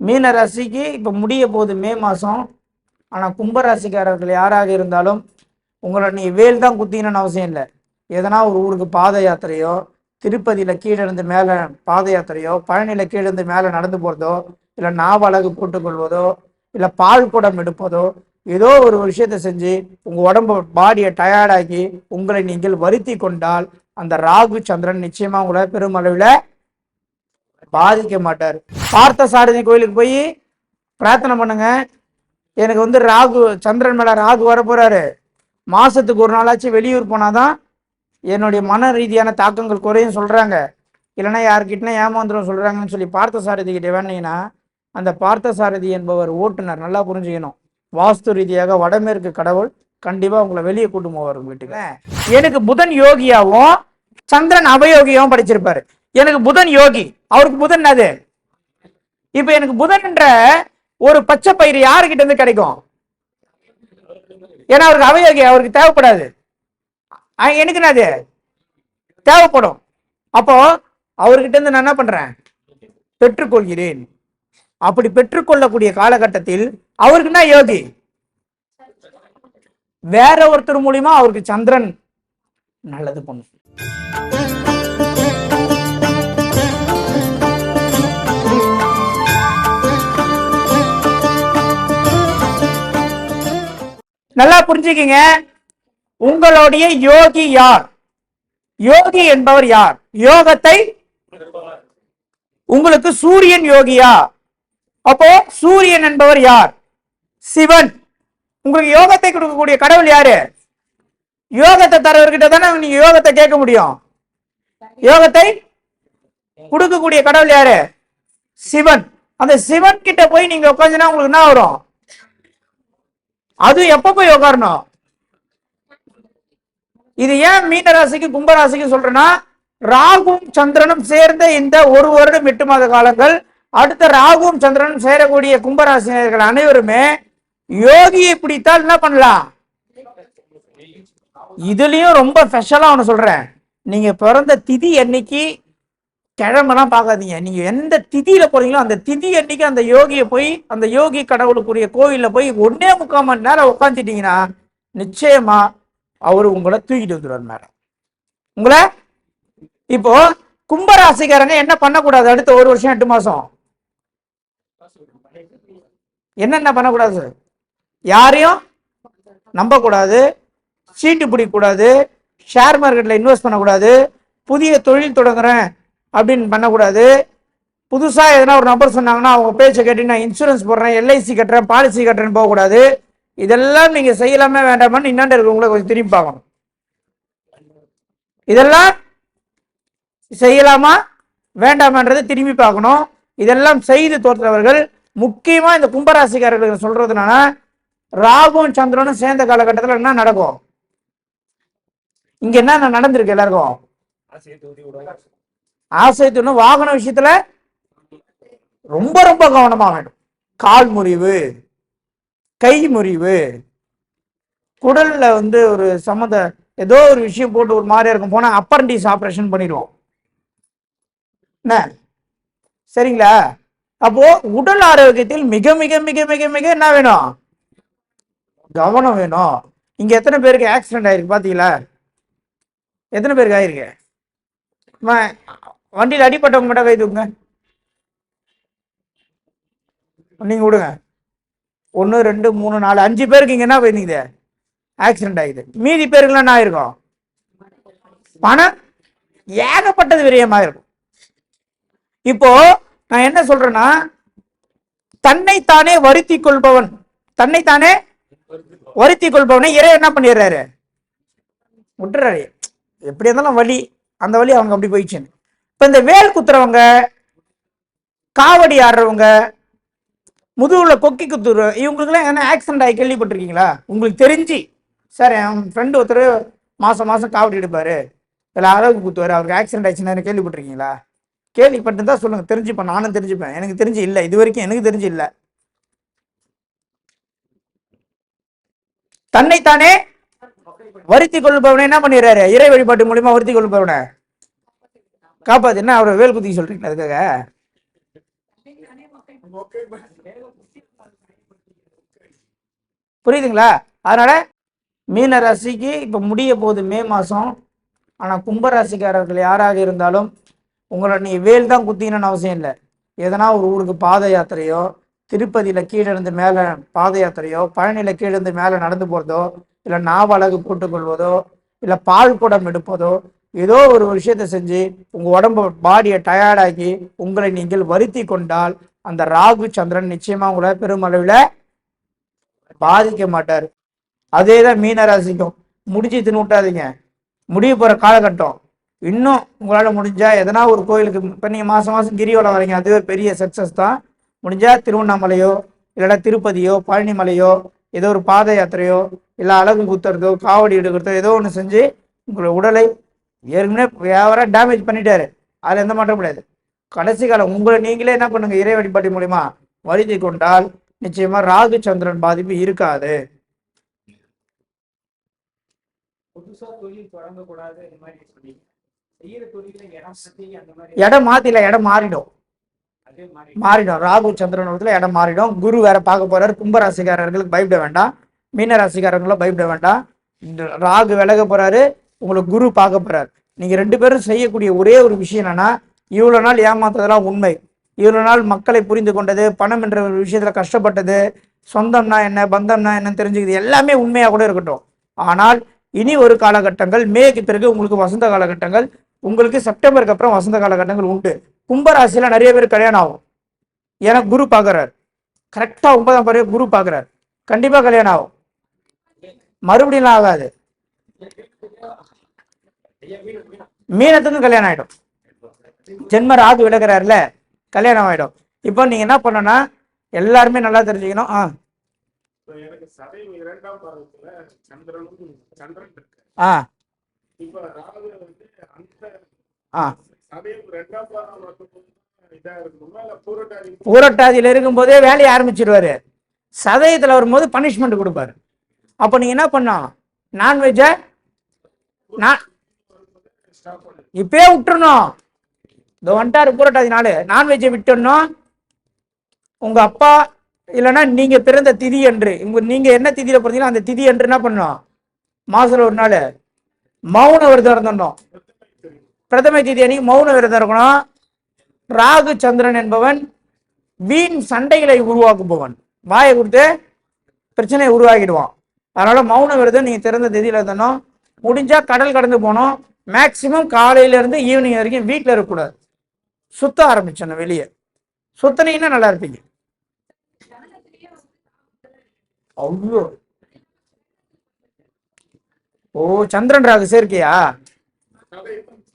மீன ராசிக்கு இப்போ முடிய போகுது மே மாதம் ஆனால் கும்பராசிக்காரர்கள் யாராக இருந்தாலும் உங்களை நீ வேல் தான் குத்தினு அவசியம் இல்லை. எதனா ஒரு ஊருக்கு பாத யாத்திரையோ திருப்பதியில் கீழே இருந்து மேலே பாத யாத்திரையோ பழனியில் கீழே இருந்து மேலே நடந்து போகிறதோ இல்லை நாவலகு போட்டுக்கொள்வதோ இல்லை பால் குடம் எடுப்பதோ ஏதோ ஒரு விஷயத்தை செஞ்சு உங்கள் உடம்பு பாடியை டயர்டாக்கி உங்களை நீங்கள் வருத்தி கொண்டால் அந்த ராகு சந்திரன் நிச்சயமாக உங்களை பெருமளவில் பாதிக்க மாட்டார். பார்த்த சாரதி கோயிலுக்கு போய் பிரார்த்தனை பண்ணுங்க. எனக்கு வந்து ராகு சந்திரன் மேல ராகு வர போறாரு. மாசத்துக்கு ஒரு நாளாச்சும் வெளியூர் போனாதான் என்னுடைய மன ரீதியான தாக்கங்கள் குறையும் சொல்றாங்க. இல்லைன்னா யார்கிட்டனா ஏமாந்துரும் சொல்றாங்கன்னு சொல்லி பார்த்த சாரதி கிட்ட வேணீங்கன்னா அந்த பார்த்த சாரதி என்பவர் ஓட்டுநர் நல்லா புரிஞ்சுக்கணும். வாஸ்து ரீதியாக வடமேற்கு கடவுள் கண்டிப்பா உங்களை வெளியே கூட்டு போவார் வீட்டுக்கு எனக்கு புதன் யோகியாவும் சந்திரன் அபயோகியாவும் படிச்சிருப்பாரு. எனக்கு புதன் யோகி. அவருக்கு புதன் அது. இப்ப எனக்கு புதன்ன்ற ஒரு பச்சை பயிர் யாருக்கிட்ட இருந்து கிடைக்கும்? ஏன்னா அவருக்கு அவயோகி அவருக்கு தேவைப்படாது. எனக்கு அது தேவைப்படும். அப்போ அவர்கிட்ட இருந்து நான் என்ன பண்றேன்? பெற்றுக்கொள்கிறேன். அப்படி பெற்றுக்கொள்ளக்கூடிய காலகட்டத்தில் அவருக்கு என்ன யோகி? வேற ஒருத்தர் மூலியமா அவருக்கு சந்திரன் நல்லது பண்ணும். நல்லா புரிஞ்சுக்கிங்க. உங்களுடைய யோகி யார்? யோகி என்பவர் யார்? யோகத்தை உங்களுக்கு சூரியன் யோகியா? அப்போ சூரியன் என்பவர் யார்? சிவன். உங்களுக்கு யோகத்தை கொடுக்கக்கூடிய கடவுள் யாரு? யோகத்தை தரவர்கிட்ட தானே நீங்க யோகத்தை கேட்க முடியும். யோகத்தை கொடுக்கக்கூடிய கடவுள் யாரு? சிவன். அந்த சிவன் கிட்ட போய் நீங்க உட்காந்துன்னா உங்களுக்கு என்ன வரும்? அது எப்ப போய் உட்காரணும் இது ஏன் மீன ராசிக்கு கும்ப ராசிக்கு சொல்றேன்னா ராகும் சந்திரனும் சேர்ந்த இந்த ஒரு வருடம் எட்டு மாத காலங்கள் அடுத்த ராகுவும் சந்திரனும் சேரக்கூடிய கும்பராசினியர்கள் அனைவருமே யோகியை பிடித்தால் என்ன பண்ணலாம்? இதுலயும் ரொம்ப ஸ்பெஷலா ஒன்று சொல்றேன். நீங்க பிறந்த திதி என்னைக்கு கிழமெல்லாம் பார்க்காதீங்க. நீங்க எந்த திதியில போறீங்களோ அந்த திதி அன்னைக்கு அந்த யோகியை போய் அந்த யோகி கடவுளுக்குரிய கோவில்ல போய் ஒன்னே முக்கால் மணி நேரம் உட்காந்துட்டீங்கன்னா நிச்சயமா அவர் உங்களை தூக்கிட்டு வந்துடுவார் மேடம் உங்களை? இப்போ கும்பராசிக்காரங்க என்ன பண்ணக்கூடாது அடுத்த ஒரு வருஷம் எட்டு மாசம்? என்னென்ன பண்ணக்கூடாது? யாரையும் நம்பக்கூடாது சீட்டு பிடிக்கக்கூடாது ஷேர் மார்க்கெட்டில் இன்வெஸ்ட் பண்ணக்கூடாது புதிய தொழில் தொடங்குறேன் அப்படின்னு பண்ணக்கூடாது. புதுசாக எதனா ஒரு நபர் சொன்னாங்கன்னா அவங்க பேச்சை கேட்டு நான் இன்சூரன்ஸ் போடுறேன் எல்ஐசி கட்டுறேன் பாலிசி கட்டுறேன்னு போகக்கூடாது. இதெல்லாம் நீங்கள் செய்யலாமே வேண்டாமான்னு இன்னாண்ட இருக்கவங்கள கொஞ்சம் திரும்பி பார்க்கணும். இதெல்லாம் செய்யலாமா? வேண்டாமான்றதை திரும்பி பார்க்கணும். இதெல்லாம் செய்து தோற்றவர்கள் முக்கியமாக இந்த கும்பராசிக்காரர்களுக்கு சொல்றதுனால ராகுவும் சந்திரனும் சேர்ந்த காலகட்டத்தில் என்ன நடக்கும்? இங்க என்ன நடந்திருக்கு எல்லாருக்கும்? ஆசை துணு வாகன விஷயத்துல ரொம்ப ரொம்ப கவனமா வேண்டும். கால் முறிவு கை முறிவு குடல்ல வந்து ஒரு சம்மந்த ஏதோ ஒரு விஷயம் போட்டு ஒரு மாதிரியா இருக்கும். போனா அப்பரண்டிஸ் ஆப்ரேஷன் பண்ணிடுவோம். என்ன? சரிங்களா? அப்போ உடல் ஆரோக்கியத்தில் மிக மிக மிக மிக மிக என்ன வேணும்? கவனம் வேணும். இங்க எத்தனை பேருக்கு ஆக்சிடென்ட் ஆயிருக்கு பாத்தீங்களா? எத்தனை பேருக்கு ஆயிருக்கு? வண்டியில் அடிப்பட்டவங்க மட்டும் கை தூக்குங்க. நீங்கள் விடுங்க. ஒன்று ரெண்டு மூணு நாலு அஞ்சு பேருக்கு இங்கே என்ன போயிருந்தீங்க ஆக்சிடென்ட் ஆகுது. மீதி பேருக்குலாம் என்ன ஆயிருக்கும்? பணம். ஏகப்பட்டது விரயமாக இருக்கும். இப்போ நான் என்ன சொல்றேன்னா தன்னைத்தானே வருத்தி கொள்பவன். தன்னைத்தானே வருத்தி கொள்பவனை இறை என்ன பண்ணிடுறாரு? விட்டுறாரு. எப்படி இருந்தாலும் வலி. அந்த வழி அவங்க அப்படி போயிடுச்சுன்னு. இப்போ இந்த வேல் குத்துறவங்க காவடி ஆடுறவங்க முதுகுல கொக்கி குத்துற இவங்களுக்குலாம் எதனா ஆக்சிடென்ட் ஆகி கேள்விப்பட்டிருக்கீங்களா? உங்களுக்கு தெரிஞ்சு. சார் என் ஃப்ரெண்டு ஒருத்தர் மாதம் மாதம் காவடி எடுப்பார். இதில் அழகு குத்துவார். அவருக்கு ஆக்சிடென்ட் ஆச்சுன்னு கேள்விப்பட்டிருக்கீங்களா? கேள்விப்பட்டிருந்தா சொல்லுங்கள் தெரிஞ்சுப்பேன். நானும் தெரிஞ்சுப்பேன். எனக்கு தெரிஞ்சு இல்லை. இது வரைக்கும் எனக்கு தெரிஞ்சு இல்லை. தன்னைத்தானே வருத்தி கொள்பவனை என்ன பண்ணிடுறாரு? இறை வழிபாட்டு மூலியமா வருத்தி கொள்பவனை காப்பாத்து என்ன அவரை வேல் குத்தி சொல்றீங்க அதுக்காக? புரியுதுங்களா? அதனால மீன ராசிக்கு இப்போ முடிய போகுது மே மாதம் ஆனால் கும்பராசிக்காரர்கள் யாராக இருந்தாலும் உங்களை நீ வேல் தான் குத்திக்கணும்னு அவசியம் இல்லை. எதனா ஒரு ஊருக்கு பாத யாத்திரையோ திருப்பதியில் கீழே இருந்து மேலே பாத யாத்திரையோ பழனியில் கீழே இருந்து மேலே நடந்து போகிறதோ இல்லை நாவலகு போட்டுக்கொள்வதோ இல்லை பால் குடம் எடுப்பதோ ஏதோ ஒரு விஷயத்தை செஞ்சு உங்கள் உடம்பு பாடியை டயர்டாக்கி உங்களை நீங்கள் வருத்தி கொண்டால் அந்த ராகு சந்திரன் நிச்சயமாக உங்களை பெருமளவில் பாதிக்க மாட்டார். அதே தான் மீனராசிக்கும். முடிச்சு தின்னுட்டாதீங்க முடிய போகிற காலகட்டம். இன்னும் உங்களால் முடிஞ்சால் எதனா ஒரு கோயிலுக்கு இப்போ நீங்கள் மாதம் மாதம் கிரிவலம் வரீங்க அதுவே பெரிய சக்ஸஸ் தான். முடிஞ்சால் திருவண்ணாமலையோ இல்லைன்னா திருப்பதியோ பழனிமலையோ ஏதோ ஒரு பாத யாத்திரையோ இல்லை அழகு குத்துறதோ காவடி எடுக்கிறதோ ஏதோ ஒன்று செஞ்சு உங்களை உடலை ஏற்கனவே வியாபாரம் டேமேஜ் பண்ணிட்டாரு. அதில் எந்த மாற்றம் கிடையாது. கடைசி காலம் உங்களை நீங்களே என்ன பண்ணுங்க இறை வழிபாட்டு மூலியமா வருத்தி கொண்டால் நிச்சயமா ராகு சந்திரன் பாதிப்பு இருக்காது. இடம் மாத்தில இடம் மாறிடும். மாறிடும். ராகு சந்திரன் இடம் மாறிடும். குரு வேற பார்க்க போறாரு. கும்பராசிக்காரர்களுக்கு பயப்பட வேண்டாம். மீன ராசிக்காரங்களும் பயப்பட வேண்டாம். ராகு விலக போறாரு. உங்களுக்கு குரு பார்க்க போறார். நீங்க ரெண்டு பேரும் செய்யக்கூடிய ஒரே ஒரு விஷயம் என்னன்னா இவ்வளவு நாள் ஏமாத்ததெல்லாம் உண்மை. இவ்வளவு நாள் மக்களை புரிந்து கொண்டது பணம் என்ற ஒரு விஷயத்துல கஷ்டப்பட்டது சொந்தம்னா என்ன பந்தம்னா என்னன்னு தெரிஞ்சுக்கிறது எல்லாமே உண்மையா கூட இருக்கட்டும். ஆனால் இனி ஒரு காலகட்டங்கள் மேக்கு பிறகு உங்களுக்கு வசந்த காலகட்டங்கள் உங்களுக்கு செப்டம்பருக்கு அப்புறம் வசந்த காலகட்டங்கள் உண்டு. கும்பராசியில நிறைய பேர் கல்யாணம் ஆகும். ஏன்னா குரு பார்க்கறாரு. கரெக்டா ஒன்பதாம் பிறகு குரு பார்க்கறாரு. கண்டிப்பா கல்யாணம் ஆகும். மறுபடியும் ஆகாது. மீனத்துக்கும் கல்யாணம் ஆயிடும். ஜென்ம ராகு விலகிறாருல கல்யாணம் ஆயிடும். இப்போ நீங்க என்ன பண்ணணும்னா எல்லாருமே நல்லா தெரிஞ்சுக்கணும். ஆ. ஆ. ஆ. சதயம் இரண்டாம் பாதம் மட்டும் இதா இருக்கணுமா? இல்ல பூரட்டாதி ஊரட்டாதியில இருக்கும்போதே வேலையை ஆரம்பிச்சிடுவாரு சதயத்துல வரும்போது பனிஷ்மெண்ட் கொடுப்பாரு. அப்போ நீங்க என்ன பண்ணணும்? நான்வெஜ்ஜை நான் இப்பயே விட்டுறணும். இந்த வந்துட்டாரு பூரட்டாதி நாள். நான்வெஜ்ஜை விட்டுடணும். உங்க அப்பா இல்லைன்னா நீங்க பிறந்த திதி என்று உங்க நீங்க என்ன திதியில பிறந்தீங்களோ அந்த திதி என்று என்ன பண்ணணும்? மாசத்துல ஒரு நாள். மௌன விரதம் இருந்தணும் பிரதம திதி அன்னைக்கு மௌன விரதம் இருக்கணும். ராகு சந்திரன் என்பவன் வீண் சண்டைகளை உருவாக்குபவன். வாயை கொடுத்து பிரச்சனையை உருவாக்கிடுவான். அதனால மௌன விரதம் நீங்க திறந்த திதியில இருந்தோம் முடிஞ்சா கடல் கடந்து போகணும். மேக்சிமம் காலையிலேருந்து ஈவினிங் வரைக்கும் வீட்டில் இருக்கக்கூடாது. சுத்த ஆரம்பிச்சணும் வெளியே. சுத்தனீங்கன்னா நல்லா இருப்பீங்க. ஐயோ ஓ சந்திரன் ராகு சேர்க்கையா?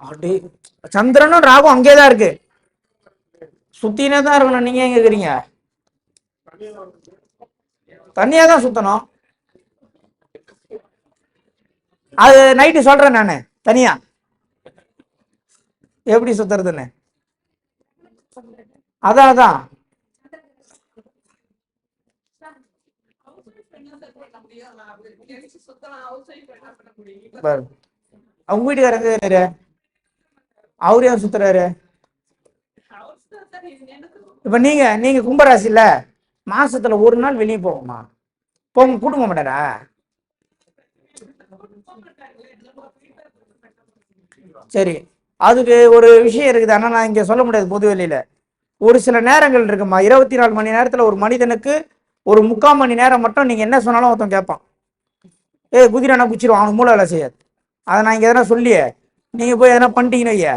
அப்படி சந்திரனும் ராகும் அங்கேயே தான் இருக்கு. சுத்தினே தான் இருக்கணும். நீங்க எங்க இருக்கிறீங்க? தனியா தான் சுத்தணும். அது நைட்டு சொல்றேன் நானு. தனியா? எப்படி சுத்துறதுன்னு? அதான் அதான் அவங்க வீட்டுக்காரங்க அவர் அவரு ஏன் சுத்துறாரு? இப்ப நீங்க நீங்க கும்பராசி இல்ல. மாசத்துல ஒரு நாள் வெளியே போகுமா போங்க கூட்டு மாட்டாரா சரி. அதுக்கு ஒரு விஷயம் இருக்குது. ஆனால் நான் இங்கே சொல்ல முடியாது பொதுவெளியில் ஒரு சில நேரங்கள் இருக்குமா இருபத்தி நாலு மணி நேரத்தில் ஒரு மனிதனுக்கு ஒரு முக்கால் மணி நேரம் மட்டும் நீங்கள் என்ன சொன்னாலும் ஒருத்தன் கேட்பான். ஏ குதிரானா குச்சிருவான் அவனுக்கு மூளை வேலை செய்யாது. அதை நான் இங்கே எதனா சொல்லியே? நீங்கள் போய் எதனா பண்ணிட்டீங்கன்னு ஐயா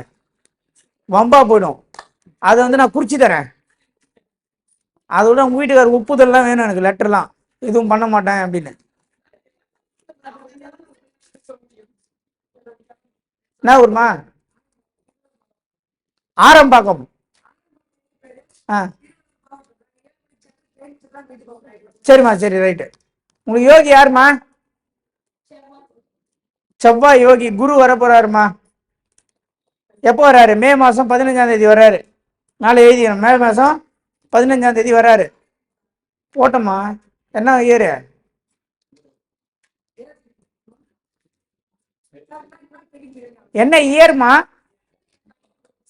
வம்பா போயிடும். அதை வந்து நான் குறிச்சு தரேன். அதோட உங்கள் வீட்டுக்கார ஒப்புதல்லாம் வேணும் எனக்கு. லெட்டர்லாம் எதுவும் பண்ண மாட்டேன் அப்படின்னு. என்ன ஊருமா? ஆரம்பாக்கம். ஆ. சரிம்மா சரி ரைட்டு. உங்களுக்கு யோகி யாரும்மா? செவ்வாய் யோகி குரு வர போறாருமா எப்போ வராரு மே மாதம் பதினஞ்சாம் தேதி வர்றாரு. நாளை எழுதிக்கணும். மே மாதம் பதினஞ்சாம் தேதி வர்றாரு. போட்டோம்மா. என்ன இயரு? என்ன இயர்மா?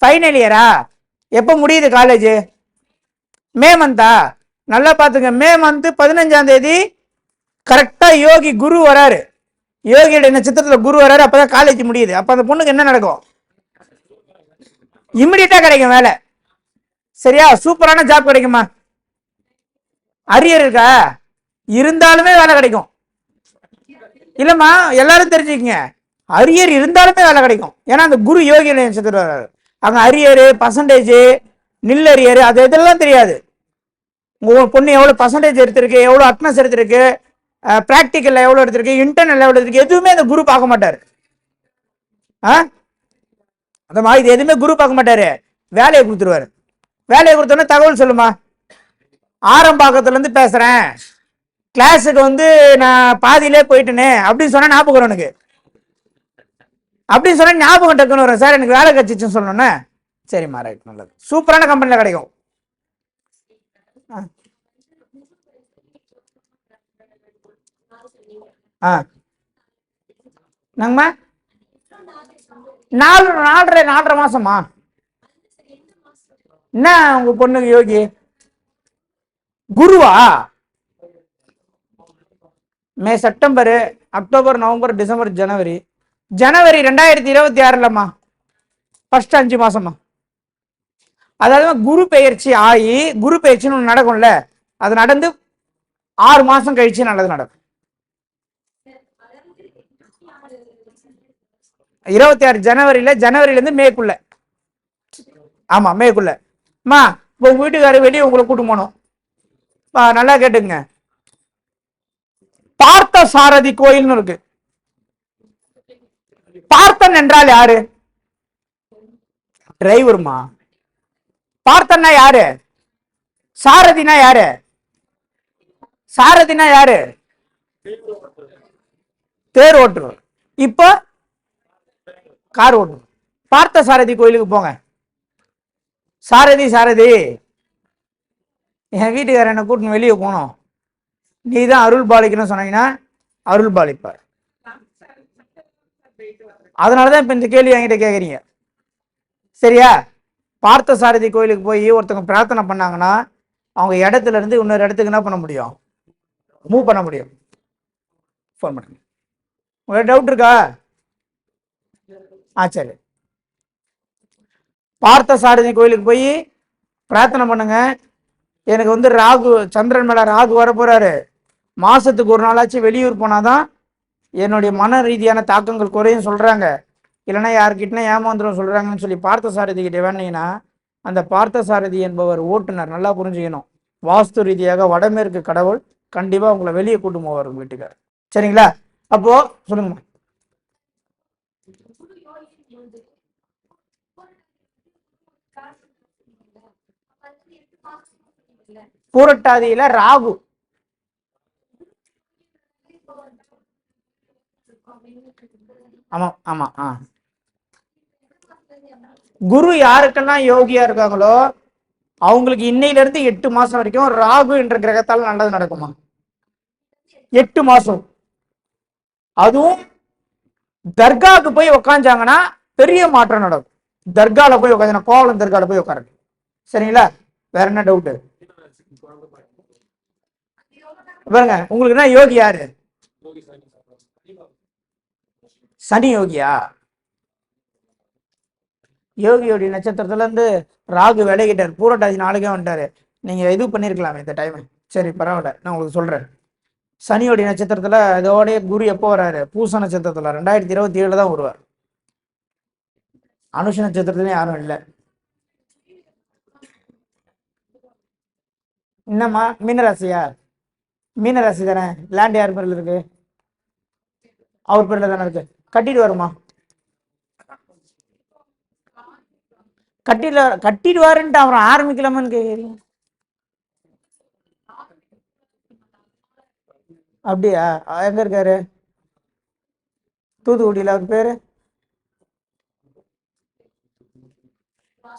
ஃபைனல் இயரா எப்போ முடியுது காலேஜ் மே மந்தா நல்லா பார்த்துங்க. மே மந்த்து பதினஞ்சாம் தேதி கரெக்டாக யோகி குரு வராரு. யோகியோட நட்சத்திரத்தில் குரு வராரு அப்பதான் காலேஜ் முடியுது. அப்போ அந்த பொண்ணுக்கு என்ன நடக்கும்? இம்மிடியட்டாக கிடைக்கும் வேலை. சரியா? சூப்பரான ஜாப் கிடைக்குமா? அரியர் இருக்கா? இருந்தாலுமே வேலை கிடைக்கும். இல்லைம்மா எல்லாரும் தெரிஞ்சுக்கங்க. அரியர் இருந்தாலுமே வேலை கிடைக்கும். ஏன்னா அந்த குரு யோகி நட்சத்திரம் வராரு அங்கே அரியர் பர்சன்டேஜ் நில்லரியரு அது இதெல்லாம் தெரியாது. உங்கள் பொண்ணு எவ்வளோ பர்சன்டேஜ் எடுத்திருக்கு எவ்வளோ அட்னஸ் எடுத்திருக்கு ப்ராக்டிக்கலில் எவ்வளோ எடுத்திருக்கு இன்டர்னல் எவ்வளோ எடுத்திருக்கு எதுவுமே அந்த குரு பார்க்க மாட்டார். ஆ? அந்த மாதிரி இது எதுவுமே குரு பார்க்க மாட்டார். வேலையை கொடுத்துருவாரு. வேலையை கொடுத்தோன்னே தகவல் சொல்லுமா? ஆரம்பாக்கத்துலேருந்து பேசுகிறேன் கிளாஸுக்கு வந்து நான் பாதியிலே போயிட்டேனே அப்படின்னு சொன்னால் ஞாபகம் எனக்கு. அப்படின்னு சொன்னால் ஞாபகம் டக்குன்னு வரும். சார் எனக்கு வேலை கிடச்சிச்சுன்னு சொல்லணும்னா சரிம்மா ரைட் நல்லது. சூப்பரான கம்பெனியில் கிடைக்கும். ஆ. ஆ. நாங்கம்மா நாலு நாலரை நாலரை மாசமா என்ன உங்க பொண்ணுக்கு யோகி? குருவா? May September October November December ஜனவரி. ஜனவரி ரெண்டாயிரத்தி இருபத்தி ஆறுலம்மா. ஃபர்ஸ்ட் அஞ்சு மாசமா அதாவது குரு பெயர்ச்சி ஆகி குரு பெயர்ச்சின்னு ஒன்று நடக்கும்ல அது நடந்து ஆறு மாசம் கழிச்சு நல்லது நடக்கும். இருபத்தி ஆறு ஜனவரியில ஜனவரியிலேருந்து மேக்குள்ள. ஆமா மேக்குள்ள. அம்மா இப்போ உங்க வீட்டுக்காரர் வெளியே உங்களை கூட்டு போனோம். நல்லா கேட்டுங்க பார்த்த சாரதி கோயில்னு இருக்கு. பார்த்தன் என்றால் யாரு? டிரைவருமா? பார்த்தன்னா யாரு? சாரதினா யாரு? சாரதினா யாரு? தேர் ஓட்டுறவர் இப்போ கார் ஓட்டுறவர் பார்த்த சாரதி கோயிலுக்கு போங்க. சாரதி சாரதி. என் வீட்டுக்காரர் என்னை கூட்டின்னு வெளியே போனோம். நீ தான் அருள் பாலிக்கணும்னு சொன்னீங்கன்னா அருள் பாலிப்பார் அதனால தான் இப்போ இந்த கேள்வி என்கிட்ட கேட்குறீங்க சரியா? பார்த்த சாரதி கோயிலுக்கு போய் ஒருத்தவங்க பிரார்த்தனை பண்ணாங்கன்னா அவங்க இடத்துல இருந்து இன்னொரு இடத்துக்கு என்ன பண்ண முடியும்? மூவ் பண்ண முடியும். ஃபோன் பண்ணுங்க. உங்களுக்கு டவுட் இருக்கா? ஆ சரி. பார்த்த சாரதி கோயிலுக்கு போய் பிரார்த்தனை பண்ணுங்க. எனக்கு வந்து ராகு சந்திரன் மேல ராகு வர போறாரு மாசத்துக்கு ஒரு நாளாச்சும் வெளியூர் போனாதான் என்னுடைய மன ரீதியான தாக்கங்கள் குறையும் சொல்கிறாங்க இல்லைன்னா யார்கிட்டனா ஏமாந்துரும் சொல்கிறாங்கன்னு சொல்லி பார்த்த சாரதி கிட்ட வேணீங்கன்னா அந்த பார்த்த சாரதி என்பவர் ஓட்டுநர் நல்லா புரிஞ்சுக்கணும். வாஸ்து ரீதியாக வடமேற்கு கடவுள் கண்டிப்பாக உங்களை வெளியே கூட்டு போவார் உங்கள் வீட்டுக்கார். சரிங்களா? அப்போது சொல்லுங்கம்மா பூரட்டாதியில ராகு. ஆமா ஆமா ஆ. குரு யாருக்கெல்லாம் யோகியா இருக்காங்களோ அவங்களுக்கு இன்னையில இருந்து எட்டு மாசம் வரைக்கும் ராகு என்ற கிரகத்தால் நல்லது நடக்குமா? எட்டு மாசம். அதுவும் தர்காவுக்கு போய் உக்காந்தாங்கன்னா பெரிய மாற்றம் நடக்கும். தர்கால போய் உட்காந்து கோவலம் தர்கால போய் உட்காருங்க சரிங்களா? வேற என்ன டவுட்டு பாருங்க உங்களுக்கு என்ன யோகி யாரு? சனி யோகியா? யோகியோடைய நட்சத்திரத்துல இருந்து ராகு விலகிட்டார். பூரட்டாதி நாளைக்கே வந்துட்டாரு. நீங்க இது பண்ணிருக்கலாமே இந்த டைம் சரி பரவாயில்ல. நான் உங்களுக்கு சொல்றேன். சனியோடைய நட்சத்திரத்துல இதோடைய குரு எப்போ வராரு? பூச நட்சத்திரத்துல. ரெண்டாயிரத்தி இருபத்தி ஏழுல தான் வருவார். அனுஷ நட்சத்திரத்துல யாரும் இல்லை. என்னம்மா? மீனராசியா? மீனராசி தானே லேண்ட் யார் பேர்ல இருக்கு? அவர் பேர்ல தானே இருக்கு. கட்டிட்டு வருமா? கட்டிட்டு கட்டிடுவாருன்ட்டு அப்புறம் ஆரம்பிக்கலாமான்னு கேக்குறீங்க. அப்படியா? எங்க இருக்காரு? தூத்துக்குடியில அவர் பேரு?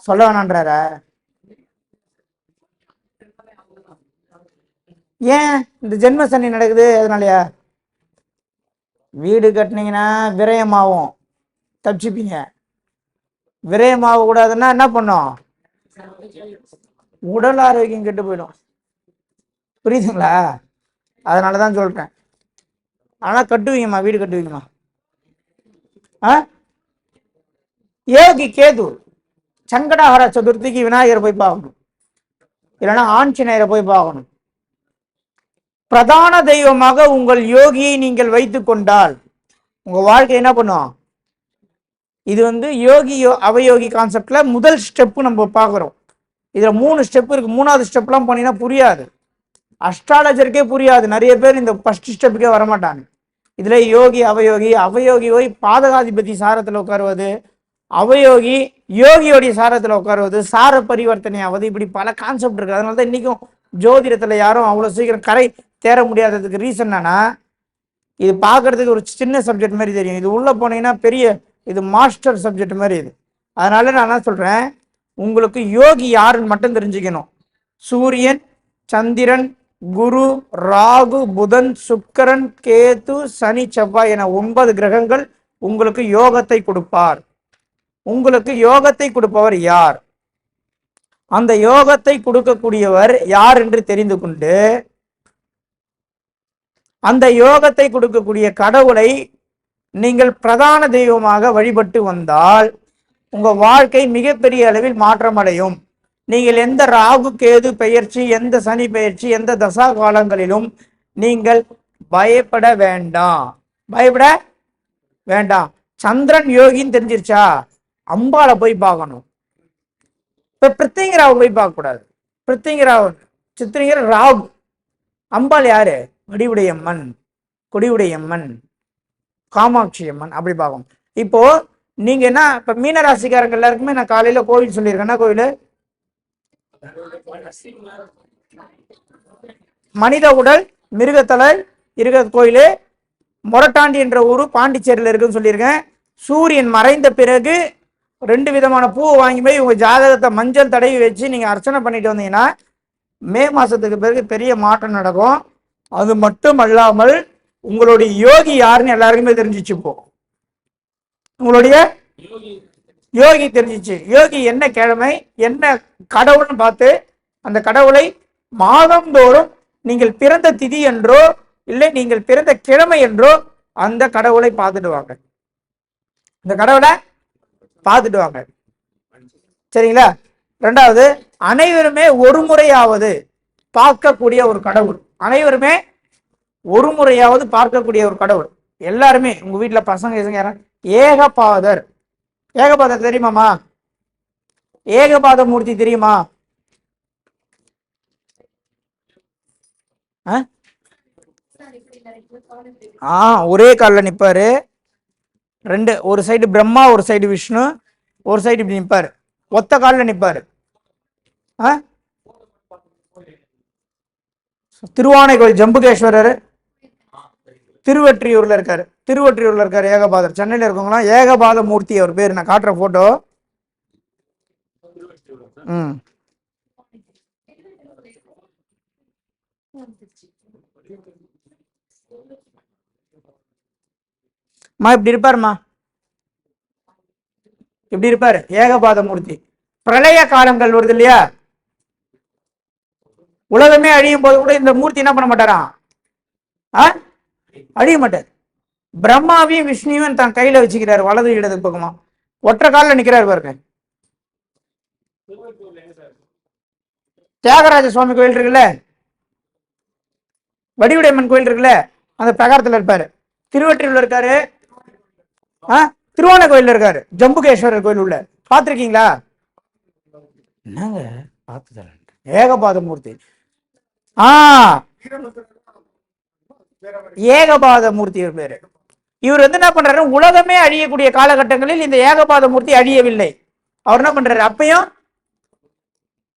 சொல்ல வேணான்றாரா? ஏன் இந்த ஜென்ம சனி நடக்குது அதனாலயா? வீடு கட்டினீங்கன்னா விரயமாகும். தப்பிச்சுப்பீங்க. விரயமாக கூடாதுன்னா என்ன பண்ணும்? உடல் ஆரோக்கியம் கெட்டு போயிடும். புரியுதுங்களா? அதனால தான் சொல்கிறேன் ஆனால் கட்டுவீங்கம்மா வீடு கட்டுவீங்கம்மா. ஆ? ஏகி கேது சங்கடஹர சதுர்த்திக்கு விநாயகரை போய் பார்க்கணும். இல்லைன்னா ஆஞ்சநேயரை போய் பார்க்கணும். பிரதான தெய்வமாக உங்கள் யோகியை நீங்கள் வைத்து கொண்டால் உங்கள் வாழ்க்கை என்ன பண்ணும்? இது வந்து யோகி யோ- அவயோகி கான்செப்டில் முதல் ஸ்டெப்பு நம்ம பார்க்குறோம். இதில் மூணு ஸ்டெப் இருக்குது மூணாவது ஸ்டெப்லாம் போனீங்கன்னா புரியாது. அஸ்ட்ராலஜருக்கே புரியாது. நிறைய பேர் இந்த ஃபஸ்ட் ஸ்டெப்புக்கே வரமாட்டாங்க. இதில் யோகி அவயோகி அவயோகி போய் பாதகாதிபதி சாரத்தில் உட்காருவது அவயோகி யோகியோடைய சாரத்தில் உட்காருவது சார பரிவர்த்தனை ஆவது இப்படி பல கான்செப்ட் இருக்குது அதனால தான் இன்றைக்கும் ஜோதிடத்தில் யாரும் அவ்வளோ சீக்கிரம் கரை தேர முடியாததுக்கு ரீசன் என்னன்னா இது பார்க்கறதுக்கு ஒரு சின்ன சப்ஜெக்ட் மாதிரி தெரியும். இது உள்ள போனீங்கன்னா பெரிய இது மாஸ்டர் சப்ஜெக்ட் மாதிரி இது. அதனால நான் என்ன சொல்றேன்? உங்களுக்கு யோகி யாருன்னு மட்டும் தெரிஞ்சுக்கணும். சூரியன் சந்திரன் குரு ராகு புதன் சுக்கரன் கேது சனி செவ்வாய் என ஒன்பது கிரகங்கள் உங்களுக்கு யோகத்தை கொடுப்பார். உங்களுக்கு யோகத்தை கொடுப்பவர் யார்? அந்த யோகத்தை கொடுக்கக்கூடியவர் யார் என்று தெரிந்து கொண்டு அந்த யோகத்தை கொடுக்கக்கூடிய கடவுளை நீங்கள் பிரதான தெய்வமாக வழிபட்டு வந்தால் உங்க வாழ்க்கை மிகப்பெரிய அளவில் மாற்றமடையும். நீங்கள் எந்த ராகு கேது பெயர்ச்சி எந்த சனி பெயர்ச்சி எந்த தசா காலங்களிலும் நீங்கள் பயப்பட வேண்டாம். பயப்பட வேண்டாம். சந்திரன் யோகின்னு தெரிஞ்சிருச்சா? அம்பாளை போய் பார்க்கணும். இப்ப பிருத்திங்கராவை போய் பார்க்கக்கூடாது. பிருத்திங்கராவ் பிரித்திங்கராவ் சித்திரிங்கிற ராகு. அம்பாள் யாரு? வடிவுடையம்மன் கொடிவுடையம்மன் காமாட்சி அம்மன் அப்படி பார்க்கும் இப்போ நீங்க என்ன இப்ப மீன ராசிக்காரங்க எல்லாருக்குமே நான் காலையில கோவில் சொல்லியிருக்கேன்னா என்ன கோவில்? மனித உடல் மிருகத்தலை இருக்கிற கோயில் மொரட்டாண்டி என்ற ஊர் பாண்டிச்சேரியில் இருக்குன்னு சொல்லியிருக்கேன். சூரியன் மறைந்த பிறகு ரெண்டு விதமான பூவை வாங்கி போய் உங்க ஜாதகத்தை மஞ்சள் தடவி வச்சு நீங்க அர்ச்சனை பண்ணிட்டு வந்தீங்கன்னா மே மாசத்துக்கு பிறகு பெரிய மாற்றம் நடக்கும். அது மட்டும் அல்லாமல் உங்களுடைய யோகி யாருன்னு எல்லாருக்குமே தெரிஞ்சிச்சு இப்போ. உங்களுடைய யோகி தெரிஞ்சிச்சு. யோகி என்ன கிழமை என்ன கடவுள்னு பார்த்து அந்த கடவுளை மாதந்தோறும் நீங்கள் பிறந்த திதி என்றோ இல்லை நீங்கள் பிறந்த கிழமை என்றோ அந்த கடவுளை பார்த்துடுவாங்க. இந்த கடவுளை பார்த்துடுவாங்க. சரிங்களா? ரெண்டாவது அனைவருமே ஒரு முறையாவது பார்க்கக்கூடிய ஒரு கடவுள். அனைவருமே ஒரு முறையாவது பார்க்கக்கூடிய ஒரு கடவுள். எல்லாருமே உங்க வீட்டுல பசங்க பசங்க யாரா? ஏகபாதர். ஏகபாதர் தெரியுமாமா ஏகபாத மூர்த்தி தெரியுமா? ஆ? ஆ ஒரே காலில் நிப்பாரு. ரெண்டு ஒரு சைடு பிரம்மா ஒரு சைடு விஷ்ணு ஒரு சைடு இப்படி நிப்பாரு. ஒத்த காலில் நிப்பாரு. ஆ? திருவானைக்கோயில் ஜம்புகேஸ்வரர் திருவற்றியூரில் இருக்கார். திருவற்றியூரில் இருக்கார் ஏகபாதர். சென்னையில் இருக்கவங்களாம் ஏகபாத மூர்த்தி அவர் பேர். நான் காட்டுற போட்டோ ம். அம்மா இப்படி இருப்பாருமா இப்படி இருப்பாரு. ஏகபாத மூர்த்தி. பிரளய காலங்கள் வருது இல்லையா? உலகமே அழியும் போது கூட இந்த மூர்த்தி என்ன பண்ண மாட்டாராம் ஆ? அழிய மாட்டார். பிரம்மாவையும் விஷ்ணுவையும் தன் கையில வச்சுக்கிறாரு வலது இடது பக்கமா. ஒற்றை காலில் நிக்கிறாரு பாருங்க. தியாகராஜ சுவாமி கோயில் இருக்குல்ல? வடிவுடையம்மன் கோயில் இருக்குல்ல? அந்த பிரகாரத்துல இருப்பாரு. திருவற்றியூர்ல இருக்காரு. ஆ? திருவோண கோயில்ல இருக்காரு. ஜம்புகேஸ்வரர் கோயில் உள்ள. பார்த்திருக்கீங்களா? என்னங்க? பார்த்து தரேன் ஏகபாத மூர்த்தி. ஆ. ஏகபாத மூர்த்தி பேரு. இவர் வந்து என்ன பண்றாரு? உலகமே அழியக்கூடிய காலகட்டங்களில் இந்த ஏகபாத மூர்த்தி அழியவில்லை. அவர் என்ன பண்றாரு? அப்பயும்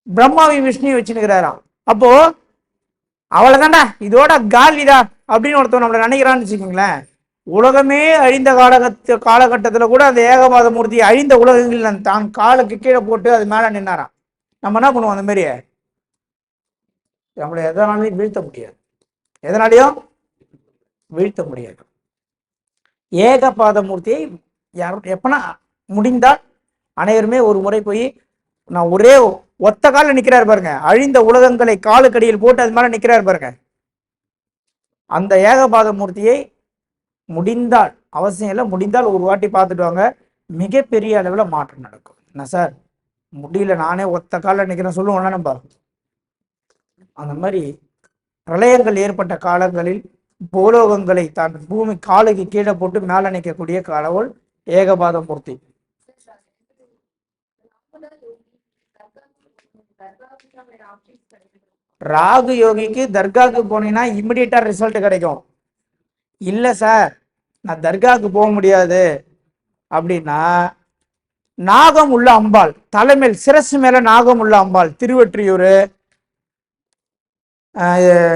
பிரம்மாவி விஷ்ணுவையும் வச்சுருக்கிறாராம் அப்போ அவ்வளவுதான்டா இதோட காலிதா அப்படின்னு ஒருத்தவன் நம்மள நினைக்கிறான்னு வச்சுக்கோங்களேன். உலகமே அழிந்த காலகத்து காலகட்டத்தில் கூட அந்த ஏகபாத மூர்த்தி அழிந்த உலகங்களில் தான் காலுக்கு கீழே போட்டு அது மேலே நின்னாராம். நம்ம என்ன பண்ணுவோம் அந்த மாதிரியே நம்மளை எதனாலையும் வீழ்த்த முடியாது. எதனாலையும்? வீழ்த்த முடியாது. ஏகபாத மூர்த்தியை யார் எப்பனா முடிந்தால் அனைவருமே ஒரு முறை போய் நான் ஒரே ஒத்த காலில் நிற்கிறார் பாருங்க. அழிந்த உலகங்களை காலுக்கடியில் போட்டு அது மேலே நிக்கிறாரு பாருங்க. அந்த ஏகபாத மூர்த்தியை முடிந்தால் அவசியம் இல்லை முடிந்தால் ஒரு வாட்டி பார்த்துட்டு வாங்க. மிகப்பெரிய அளவில் மாற்றம் நடக்கும். என்ன சார்? முடியல நானே ஒத்த காலில் நிற்கிறேன் சொல்லுவோம்ல நம்ம அந்த மாதிரி பிரளயங்கள் ஏற்பட்ட காலங்களில் பூலோகங்களை தான் பூமி காலுக்கு கீழே போட்டு மேலே நிற்கக்கூடிய கடவுள் ஏகபாத மூர்த்தி ராகு யோகிக்கு தர்காவுக்கு போனீங்கன்னா இம்மிடியட்டா ரிசல்ட் கிடைக்கும். இல்லை சார் நான் தர்காவுக்கு போக முடியாது. அப்படின்னா நாகம் உள்ள அம்பாள் தலைமையில் சிரசு மேல நாகம் உள்ள அம்பாள் திருவெற்றியூர்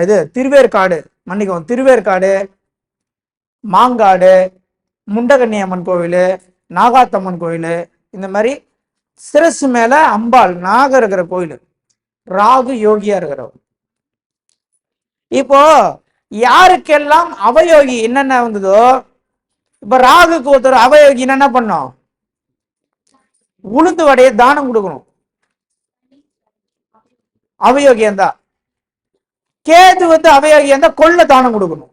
இது திருவேற்காடு மன்னிக்கவும் திருவேற்காடு மாங்காடு முண்டகண்ணி அம்மன் கோவில் நாகாத்தம்மன் கோவில் இந்த மாதிரி சிரசு மேலே அம்பாள் நாக இருக்கிற கோயில் ராகு யோகியா இருக்கிறவர். இப்போ யாருக்கெல்லாம் அவயோகி என்னென்ன வந்ததோ இப்ப ராகுக்கு ஒருத்தர் அவயோகி என்ன பண்ணோம் உளுந்து வடையை தானம் கொடுக்கணும். அவயோகியம் தான் கேது வந்து அவையாகி இருந்தா கொள்ள தானம் கொடுக்கணும்.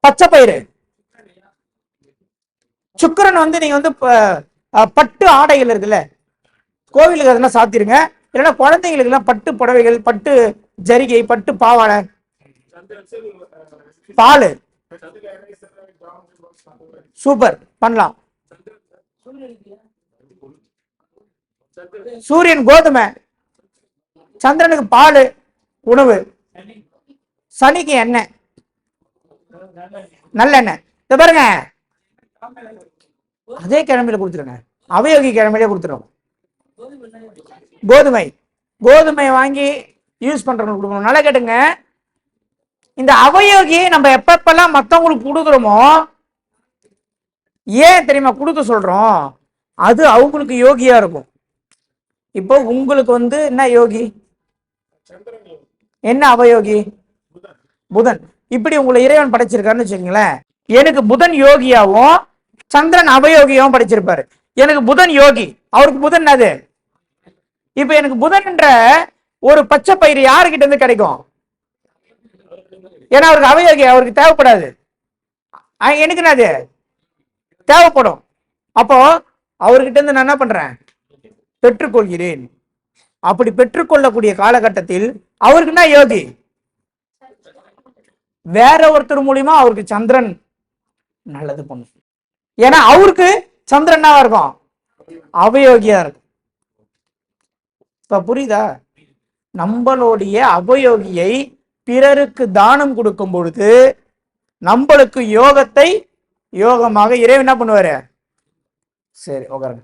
பச்சை பயிறு. சுக்கிரன் வந்து நீங்க வந்து ப- பட்டு ஆடைகள் இருக்குல்ல கோவிலுக்கு அதெல்லாம் சாத்திருங்க. இல்லைன்னா குழந்தைங்களுக்கு எல்லாம் பட்டு புடவைகள் பட்டு ஜரிகை பட்டு பாவாடை. பால். சூப்பர். பண்ணலாம். சூரியன் கோதுமை. சந்திரனுக்கு பால். உணவு. சனிக்கு எண்ணெய். நல்லெண்ணெய். இதை பாருங்க. அதே கிழமையில கொடுத்துருங்க. அவயோகி கிழமையிலே கொடுத்துருவோம். கோதுமை. கோதுமை வாங்கி யூஸ் பண்றவங்களுக்கு கொடுக்கணும். நல்லா கேட்டுங்க. இந்த அவயோகியை நம்ம எப்பப்பெல்லாம் மற்றவங்களுக்கு கொடுக்குறோமோ ஏன் தெரியுமா? கொடுக்க சொல்றோம். அது அவங்களுக்கு யோகியா இருக்கும். இப்போ உங்களுக்கு வந்து என்ன யோகி சந்திரன் யோகி. என்ன அவயோகி? புதன். இப்படி உங்களை இறைவன் படைச்சிருக்காருன்னு வச்சுக்கோங்களேன். எனக்கு புதன் யோகியாவும் சந்திரன் அவயோகியாவும் படைச்சிருப்பாரு. எனக்கு புதன் யோகி. அவருக்கு புதன் அது இப்ப எனக்கு புதன்ன்ற ஒரு பச்சை பயிர் யாருக்கிட்ட இருந்து கிடைக்கும்? ஏன்னா அவருக்கு அவயோகி அவருக்கு தேவைப்படாது. ஆ, எனக்கு என்னது? தேவைப்படும். அப்போ அவர்கிட்ட இருந்து நான் என்ன பண்றேன்? பெற்றுக்கொள்கிறேன். அப்படி பெற்றுக்கொள்ளக்கூடிய காலகட்டத்தில் அவருக்கு என்ன யோகி. வேற ஒருத்தர் மூலியமா அவருக்கு சந்திரன் நல்லது பண்ணும் ஏன்னா அவருக்கு சந்திரன் என்னவா இருக்கும்? அவயோகியா இருக்கும். இப்ப புரியுதா? நம்மளுடைய அவயோகியை பிறருக்கு தானம் கொடுக்கும் பொழுது நம்மளுக்கு யோகத்தை யோகமாக இறைவன் என்ன பண்ணுவாரு? சரி உட்காருங்க